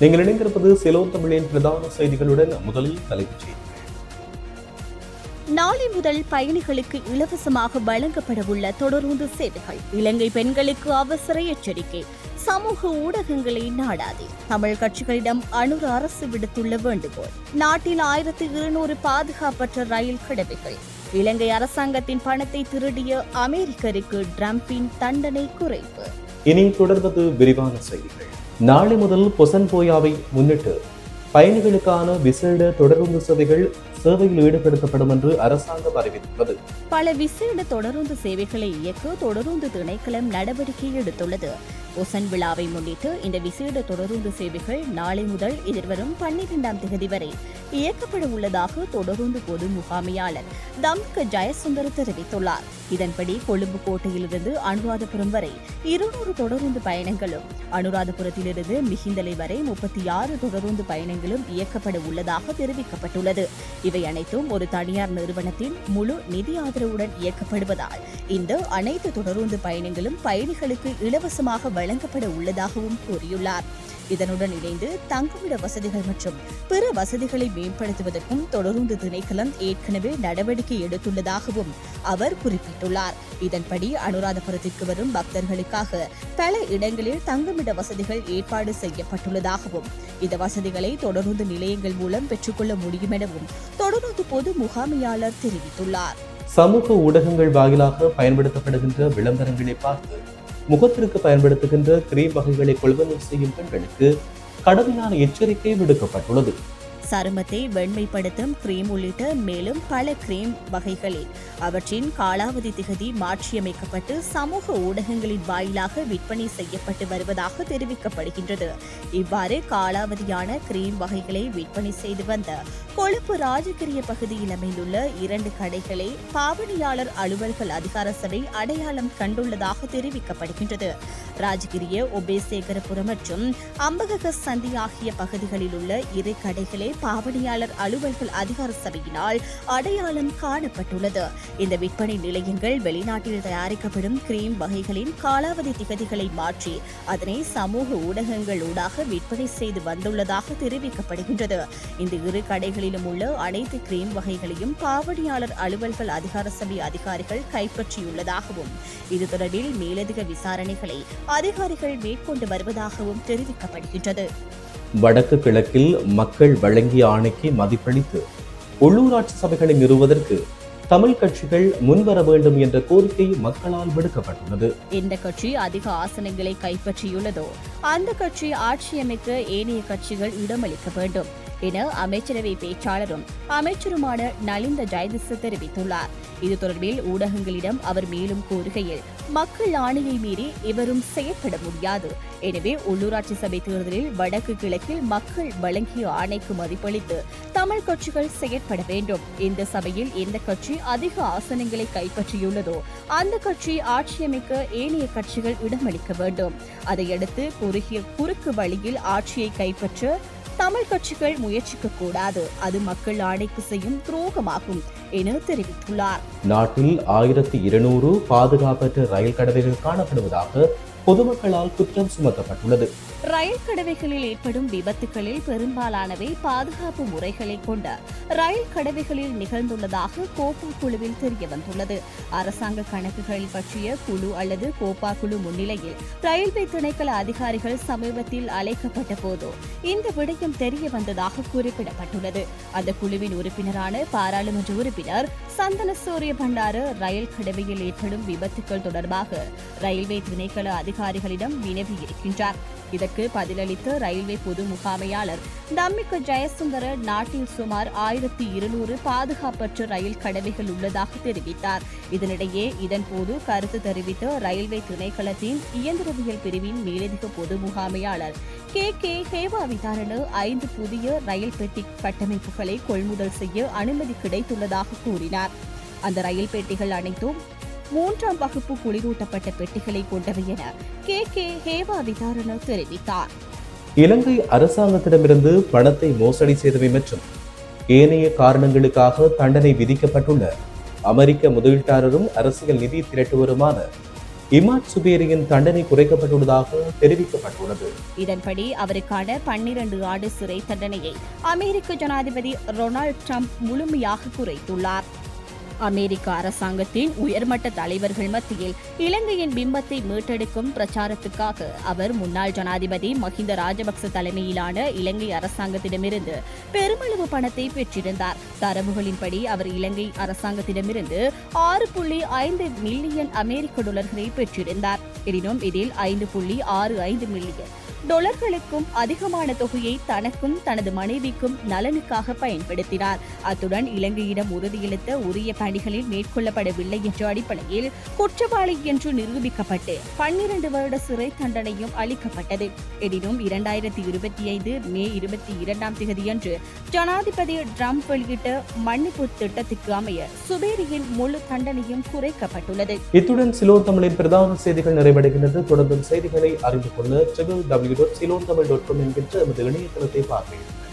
நீங்கள் இணைந்திருப்பது சிலோ தமிழின் பிரதான செய்திகளுடன் முதலில் தலைப்புச் செய்திகள் நாளை முதல் பயணிகளுக்கு இலவசமாக வழங்கப்படவுள்ள தொடருந்து சேவைகள். இலங்கை பெண்களுக்கு அவசர எச்சரிக்கை. சமூக ஊடகங்களை நாடாதே. தமிழ் கட்சிகளிடம் அனுர் அரசு விடுத்துள்ள வேண்டுகோள். நாட்டில் ஆயிரத்து இருநூறு பாதுகாப்பற்ற ரயில் கடவைகள் இலங்கை அரசாங்கத்தின் பணத்தை திருடிய அமெரிக்கருக்கு டிரம்பின் தண்டனை குறைப்பு. இனி தொடர்வது விரிவான செய்திகள். நாளை முதல் பொசன் போயாவை முன்னிட்டு பயணிகளுக்கான விசேட தொடருந்து சேவைகள் சேவையில் ஈடுபடுத்தப்படும் என்று அரசாங்கம் அறிவித்துள்ளது. பல விசேட தொடருந்து சேவைகளை இயக்க தொடருந்து திணைக்களம் நடவடிக்கை எடுத்துள்ளது. ஒசன் விழாவை முன்னிட்டு இந்த விசேட தொடருந்து சேவைகள் நாளை முதல் எதிர்வரும் பன்னிரெண்டாம் தேதி வரை இயக்கப்பட உள்ளதாக தொடருந்து பொது முகாமையாளர் தம்க ஜெயசுந்தர் தெரிவித்துள்ளார். இதன்படி கொழும்பு கோட்டையிலிருந்து அனுராதபுரம் வரை இருநூறு தொடருந்து பயணங்களும் அனுராதபுரத்திலிருந்து மிகிந்தலை வரை முப்பத்தி ஆறு தொடருந்து பயணங்களும் இயக்கப்பட உள்ளதாக தெரிவிக்கப்பட்டுள்ளது. இவை அனைத்தும் ஒரு தனியார் நிறுவனத்தின் முழு நிதி ஆதரவுடன் இயக்கப்படுவதால் இந்த அனைத்து தொடருந்து பயணங்களும் பயணிகளுக்கு இலவசமாக வழங்கப்பட உள்ளதாகவும் கூறியுள்ளார். இதனுடன் இணைந்து தங்குமிட வசதிகள் மற்றும் பிற வசதிகளை மேம்படுத்துவதற்கும் தொடருந்து திணைக்களம் ஏற்கனவே நடவடிக்கை எடுத்துள்ளதாகவும் அவர் குறிப்பிட்டுள்ளார். இதன்படி அனுராதபுரத்திற்கு வரும் பக்தர்களுக்காக பல இடங்களில் தங்குமிட வசதிகள் ஏற்பாடு செய்யப்பட்டுள்ளதாகவும் இந்த வசதிகளை தொடருந்து நிலையங்கள் மூலம் பெற்றுக்கொள்ள முடியும் எனவும் தொடருந்து பொது முகாமையாளர் தெரிவித்துள்ளார். சமூக ஊடகங்கள் வாயிலாக பயன்படுத்தப்படுகின்ற விளம்பரங்களை பார்த்து முகத்திற்கு பயன்படுத்துகின்ற கிரீம் வகைகளை கொள்வனவு செய்யும் பெண்களுக்கு கடுமையான எச்சரிக்கை விடுக்கப்பட்டுள்ளது. சருமத்தை வெண்மைப்படுத்தும் கிரீம் உள்ளிட்ட மேலும் பல கிரீம் வகைகளில் அவற்றின் காலாவதி திகதி மாற்றியமைக்கப்பட்டு சமூக ஊடகங்களின் வாயிலாக விற்பனை செய்யப்பட்டு வருவதாக தெரிவிக்கப்படுகின்றது. இவ்வாறு காலாவதியான கிரீம் வகைகளை விற்பனை செய்து வந்த கொழும்பு ராஜகிரிய பகுதியில் அமைந்துள்ள இரண்டு கடைகளை பாவனியாளர் அலுவல்கள் அதிகார சபை அடையாளம் கண்டுள்ளதாக தெரிவிக்கப்படுகின்றது. ராஜகிரிய ஒபேசேகரபுரம் மற்றும் அம்பகக சந்தி ஆகிய பகுதிகளில் உள்ள இரு கடைகளே பாவனையாளர் அலுவல்கள் அதிகார சபையினால் அடையாளம் காணப்பட்டுள்ளது. இந்த விற்பனை நிலையங்கள் வெளிநாட்டில் தயாரிக்கப்படும் கிரீம் வகைகளின் காலாவதி திகதிகளை மாற்றி அதனை சமூக ஊடகங்கள் ஊடாக விற்பனை செய்து வந்துள்ளதாக தெரிவிக்கப்படுகின்றது. இந்த இரு கடைகளிலும் உள்ள அனைத்து கிரீம் வகைகளையும் காவடியாளர் அலுவல்கள் அதிகார சபை அதிகாரிகள் கைப்பற்றியுள்ளதாகவும் இது தொடர்பில் மேலதிக விசாரணைகளை அதிகாரிகள் மேற்கொண்டு வருவதாகவும் தெரிவிக்கப்படுகின்றது. வடக்கு கிழக்கில் மக்கள் வழங்கிய ஆணைக்கு மதிப்பளித்து உள்ளூராட்சி சபைகளை நிறுவதற்கு தமிழ் கட்சிகள் முன்வர வேண்டும் என்ற கோரிக்கை மக்களால் விடுக்கப்பட்டுள்ளது. எந்த கட்சி அதிக ஆசனங்களை கைப்பற்றியுள்ளதோ அந்த கட்சி ஆட்சியமைக்க ஏனைய கட்சிகள் இடமளிக்க வேண்டும் என அமைச்சரவை பேச்சாளரும் அமைச்சருமான நலிந்த ஜெயதிச தெரிவித்துள்ளார். இது தொடர்பில் ஊடகங்களிடம் அவர் மேலும் கூறுகையில் மக்கள் ஆணையை மீறி எவரும் செயற்பட முடியாது. எனவே உள்ளூராட்சி சபை தேர்தலில் வடக்கு கிழக்கில் மக்கள் வழங்கிய ஆணைக்கு மதிப்பளித்து தமிழ் கட்சிகள் செயற்பட வேண்டும். இந்த சபையில் எந்த கட்சி அதிக ஆசனங்களை கைப்பற்றியுள்ளதோ அந்த கட்சி ஆட்சியமைக்க ஏனைய கட்சிகள் இடமளிக்க வேண்டும். அதையடுத்து குறுகிய குறுக்கு வழியில் ஆட்சியை கைப்பற்ற தமிழ் கட்சிகள் முயற்சிக்க கூடாது. அது மக்கள் ஆணைக்கு செய்யும் துரோகமாகும் என தெரிவித்துள்ளார். நாட்டில் ஆயிரத்தி இருநூறு பாதுகாப்பற்ற ரயில் கடவைகள் காணப்படுவதாக பொதுமக்களால் குற்றம் சுமத்தப்பட்டுள்ளது. ரயில் கடவைகளில் ஏற்படும் விபத்துகளில் பெரும்பாலானவை பாதுகாப்பு முறைகளை கொண்ட ரயில் கடவைகளில் நிகழ்ந்துள்ளதாக கோப்பா குழுவில் தெரியவந்துள்ளது அரசாங்க கணக்குகள் பற்றிய குழு அல்லது கோப்பா குழு முன்னிலையில் ரயில்வே திணைக்கள அதிகாரிகள் சமீபத்தில் அழைக்கப்பட்ட போது இந்த விடயம் தெரிய வந்ததாக குறிப்பிடப்பட்டுள்ளது. அந்த குழுவின் உறுப்பினரான பாராளுமன்ற உறுப்பினர் சந்தன சூரிய பண்டார ரயில் கடவையில் ஏற்படும் விபத்துக்கள் தொடர்பாக ரயில்வே திணைக்கள அதிகாரிகளிடம் வினவியிருக்கின்றார் இதற்கு பதிலளித்த ரயில்வே பொது முகாமையாளர் தம்மிக்க ஜெயசுந்தர நாட்டில் சுமார் ஆயிரத்தி இருநூறு பாதுகாப்பற்ற ரயில் கடவைகள் உள்ளதாக தெரிவித்தார். இதனிடையே இதன்போது கருத்து தெரிவித்த ரயில்வே திணைக்களத்தின் இயந்திரவியல் பிரிவின் மேலதிக பொது முகாமையாளர் கே. கே. ஹேவா விதாரண ஐந்து புதிய ரயில் பெட்டி கட்டமைப்புகளை கொள்முதல் செய்ய அனுமதி கிடைத்துள்ளதாக கூறினார். அந்த ரயில் பெட்டிகள் அனைத்தும் மூன்றாம் வகுப்பு குளிரூட்டப்பட்ட பெட்டிகளை கொண்டவை என கே. கே. ஹேவா விதாரண தெரிவித்தார். இலங்கை அரசாங்கத்திடமிருந்து பணத்தை மோசடி செய்தவை மற்றும் ஏனைய காரணங்களுக்காக தண்டனை விதிக்கப்பட்டுள்ள அமெரிக்க முதலீட்டாளரும் அரசியல் நிதி திரட்டுவருமான இமாட் சுபேரியின் தண்டனை குறைக்கப்பட்டுள்ளதாக தெரிவிக்கப்பட்டுள்ளது. இதன்படி அவருக்கான பன்னிரண்டு ஆண்டு சிறை தண்டனையை அமெரிக்க ஜனாதிபதி ரொனால்ட் ட்ரம்ப் முழுமையாக குறைத்துள்ளார். அமெரிக்க அரசாங்கத்தின் உயர்மட்ட தலைவர்கள் மத்தியில் இலங்கையின் பிம்பத்தை மீட்டெடுக்கும் பிரச்சாரத்துக்காக அவர் முன்னாள் ஜனாதிபதி மஹிந்த ராஜபக்ச தலைமையிலான இலங்கை அரசாங்கத்திடமிருந்து பெருமளவு பணத்தை பெற்றிருந்தார். தரவுகளின்படி அவர் இலங்கை அரசாங்கத்திடமிருந்து ஆறு புள்ளி ஐந்து மில்லியன் அமெரிக்க டாலர்களை பெற்றிருந்தார். எனினும் இதில் ஐந்து புள்ளி ஆறு ஐந்து மில்லியன் டொலர்களுக்கும் அதிகமான தொகையை தனக்கும் தனது மனைவிக்கும் நலனுக்காக பயன்படுத்தினார். அத்துடன் இலங்கையிடம் உறுதியளித்த உரிய பணிகளில் மேற்கொள்ளப்படவில்லை என்ற அடிப்படையில் குற்றவாளி என்று நிரூபிக்கப்பட்டு பன்னிரண்டு வருட சிறை தண்டனையும் அளிக்கப்பட்டது. எனினும் இரண்டாயிரத்தி இருபத்தி ஐந்து மே இருபத்தி இரண்டாம் தேதியன்று ஜனாதிபதி ட்ரம்ப் வெளியிட்ட மன்னிப்பு திட்டத்துக்கு அமைய சுபேரியின் முழு தண்டனையும் குறைக்கப்பட்டுள்ளது. இத்துடன் சிலோர் தமிழின் பிரதான செய்திகள் நிறைவடைகின்றது. தொடர்ந்தும் செய்திகளை அறிந்து கொள்ள W dot Ceylon Tamil dot com என்கின்ற நமது இணையதளத்தை பார்வையிடுங்கள்.